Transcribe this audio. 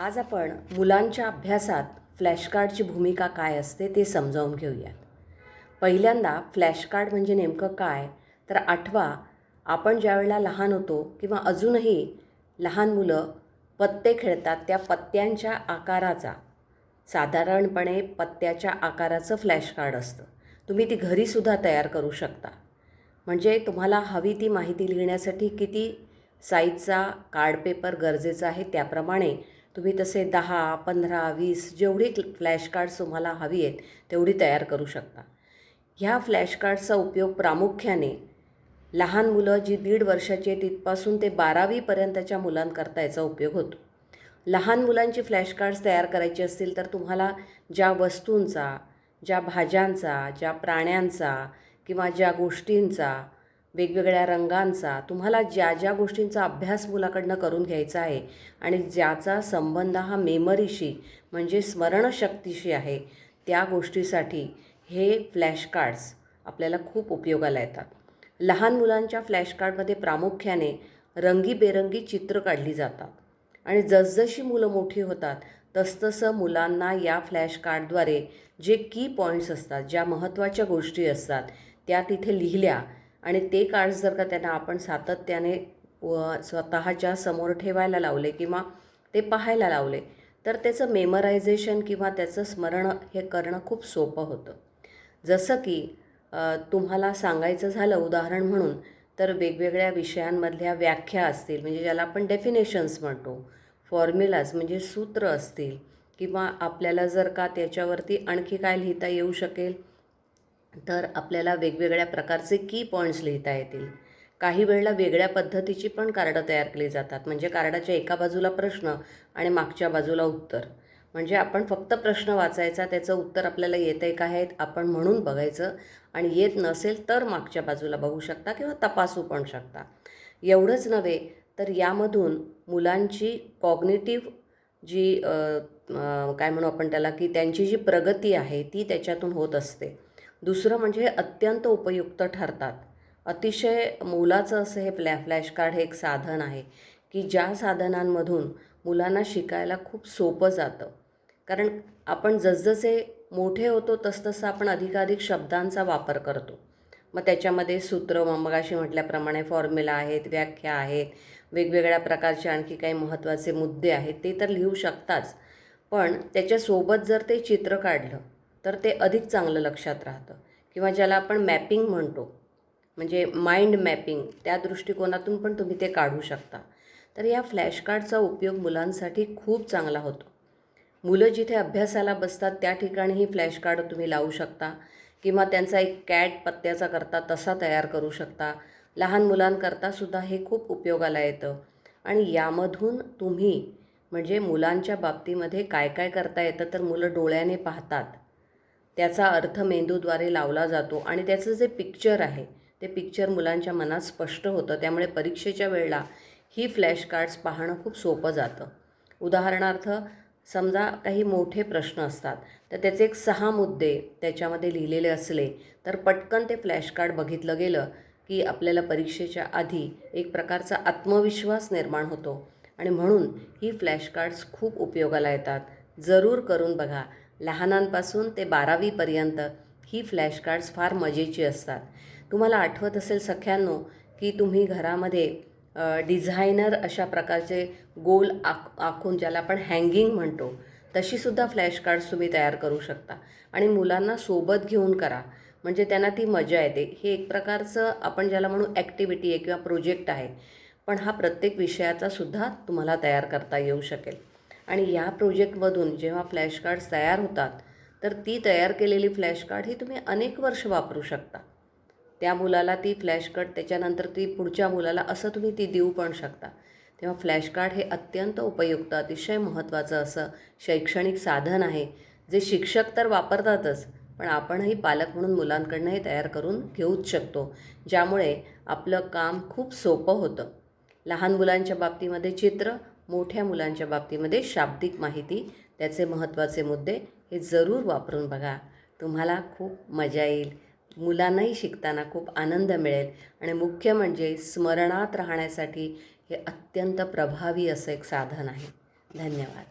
आज आपण मुलांच्या अभ्यासात फ्लॅशकार्डची भूमिका काय असते ते समजावून घेऊयात. पहिल्यांदा फ्लॅशकार्ड म्हणजे नेमकं काय? तर आठवा आपण ज्यावेळेला लहान होतो किंवा अजूनही लहान मुलं पत्ते खेळतात त्या पत्त्यांच्या आकाराचा. साधारणपणे पत्त्याच्या आकाराचं फ्लॅशकार्ड असतं. तुम्ही ती घरीसुद्धा तयार करू शकता. म्हणजे तुम्हाला हवी ती माहिती लिहिण्यासाठी किती साईजचा कार्ड पेपर गरजेचा आहे त्याप्रमाणे तुम्ही तसे दहा पंधरा वीस जेवढी फ्लॅश कार्ड्स तुम्हाला हवी आहेत तेवढी तयार करू शकता. ह्या फ्लॅश कार्डचा उपयोग प्रामुख्याने लहान मुलं जी दीड वर्षाची आहेत तिथपासून ते बारावीपर्यंतच्या मुलांकरता याचा उपयोग होतो. लहान मुलांची फ्लॅश कार्ड्स तयार करायची असतील तर तुम्हाला ज्या वस्तूंचा ज्या भाज्यांचा ज्या प्राण्यांचा किंवा ज्या गोष्टींचा वेगवेगळ्या रंगांचा तुम्हाला ज्या ज्या गोष्टींचा अभ्यास मुलाकडनं करून घ्यायचा आहे आणि ज्याचा संबंध हा मेमरीशी म्हणजे स्मरणशक्तीशी आहे त्या गोष्टीसाठी हे फ्लॅश कार्ड्स आपल्याला खूप उपयोगाला येतात. लहान मुलांच्या फ्लॅश कार्डमध्ये प्रामुख्याने रंगीबेरंगी चित्र काढली जातात आणि जसजशी मुलं मोठी होतात तसतसं मुलांना या फ्लॅश कार्डद्वारे जे की पॉईंट्स असतात ज्या महत्त्वाच्या गोष्टी असतात त्या तिथे लिहिल्या आणि ते कार्ड्स जर का त्यांना आपण सातत्याने व स्वतःच्या समोर ठेवायला लावले किंवा ते पाहायला लावले तर त्याचं मेमरायझेशन किंवा त्याचं स्मरण हे करणं खूप सोपं होतं. जसं की तुम्हाला सांगायचं झालं उदाहरण म्हणून तर वेगवेगळ्या विषयांमधल्या व्याख्या असतील म्हणजे ज्याला आपण डेफिनेशन्स म्हणतो फॉर्म्युलाज म्हणजे सूत्र असतील किंवा आपल्याला जर का त्याच्यावरती आणखी काय लिहिता येऊ शकेल तर आपल्याला वेगवेगळ्या प्रकारचे की पॉईंट्स लिहिता येतील. काही वेळेला वेगळ्या पद्धतीची पण कार्डं तयार केली जातात. म्हणजे कार्डाच्या एका बाजूला प्रश्न आणि मागच्या बाजूला उत्तर. म्हणजे आपण फक्त प्रश्न वाचायचा त्याचं उत्तर आपल्याला येतं आहे का आहे आपण म्हणून बघायचं आणि येत नसेल तर मागच्या बाजूला बघू शकता किंवा तपासू पण शकता. एवढंच नव्हे तर यामधून मुलांची कॉग्नेटिव्ह जी काय म्हणू आपण त्याला की त्यांची जी प्रगती आहे ती त्याच्यातून होत असते. दुसरं म्हणजे अत्यंत उपयुक्त ठरतात. अतिशय मोलाचं असं हे फ्लॅ फ्लॅश कार्ड हे एक साधन आहे की ज्या साधनांमधून मुलांना शिकायला खूप सोपं जातं. कारण आपण जसजसे मोठे होतो तसतसं आपण अधिकाधिक शब्दांचा वापर करतो. मग त्याच्यामध्ये सूत्र मगाशी म्हटल्याप्रमाणे फॉर्म्युला आहेत व्याख्या आहेत वेगवेगळ्या प्रकारचे आणखी काही महत्त्वाचे मुद्दे आहेत ते तर लिहू शकताच. पण त्याच्यासोबत जर ते चित्र काढलं तर ते अधिक चांगलं लक्षात राहतं. किंवा ज्याला आपण मॅपिंग म्हणतो म्हणजे माइंड मॅपिंग त्या दृष्टिकोनातून पण तुम्ही ते काढू शकता. तर या फ्लॅश कार्डचा उपयोग मुलांसाठी खूप चांगला होतो. मुलं जिथे अभ्यासाला बसतात त्या ठिकाणीही फ्लॅश कार्ड तुम्ही लावू शकता. किंवा त्यांचा एक कॅट पत्त्याचा करता तसा तयार करू शकता. लहान मुलांकरता सुद्धा हे खूप उपयोगाला येतं. आणि यामधून तुम्ही म्हणजे मुलांच्या बाबतीमध्ये काय काय करता येतं तर मुलं डोळ्याने पाहतात. त्याचा अर्थ मेंदूद्वारे लावला जातो आणि त्याचं जे पिक्चर आहे ते पिक्चर मुलांच्या मनात स्पष्ट होतं. त्यामुळे परीक्षेच्या वेळेला ही फ्लॅश कार्ड्स पाहणं खूप सोपं जातं. उदाहरणार्थ समजा काही मोठे प्रश्न असतात तर त्याचे एक सहा मुद्दे त्याच्यामध्ये लिहिलेले असले तर पटकन ते फ्लॅश कार्ड बघितलं गेलं की आपल्याला परीक्षेच्या आधी एक प्रकारचा आत्मविश्वास निर्माण होतो. आणि म्हणून ही फ्लॅश कार्ड्स खूप उपयोगाला येतात. जरूर करून बघा. लहानांपासून ते बारावीपर्यंत ही फ्लॅश कार्ड्स फार मजेची असतात. तुम्हाला आठवत असेल सख्यांनो की तुम्ही घरामध्ये डिझायनर अशा प्रकारचे गोल आख आखून ज्याला आपण हँगिंग म्हणतो तशीसुद्धा फ्लॅश कार्ड्स तुम्ही तयार करू शकता. आणि मुलांना सोबत घेऊन करा. म्हणजे त्यांना ती मजा येते. हे एक प्रकारचं आपण ज्याला म्हणू ॲक्टिव्हिटी आहे किंवा प्रोजेक्ट आहे. पण हा प्रत्येक विषयाचा सुद्धा तुम्हाला तयार करता येऊ शकेल. आणि या प्रोजेक्टमधून जेव्हा फ्लॅश कार्ड्स तयार होतात तर ती तयार केलेली फ्लॅश कार्ड ही तुम्ही अनेक वर्ष वापरू शकता. त्या मुलाला ती फ्लॅश कार्ड त्याच्यानंतर ती पुढच्या मुलाला असं तुम्ही ती देऊ पण शकता. तेव्हा फ्लॅश कार्ड हे अत्यंत उपयुक्त अतिशय महत्त्वाचं असं शैक्षणिक साधन आहे जे शिक्षक तर वापरतातच पण आपणही पालक म्हणून मुलांकडनं हे तयार करून घेऊच शकतो ज्यामुळे आपलं काम खूप सोपं होतं. लहान मुलांच्या बाबतीमध्ये चित्र मोठ्या मुलांच्या बाबतीमध्ये शाब्दिक माहिती त्याचे महत्त्वाचे मुद्दे हे जरूर वापरून बघा. तुम्हाला खूप मजा येईल. मुलांनाही शिकताना खूप आनंद मिळेल. आणि मुख्य म्हणजे स्मरणात राहण्यासाठी हे अत्यंत प्रभावी असं एक साधन आहे. धन्यवाद.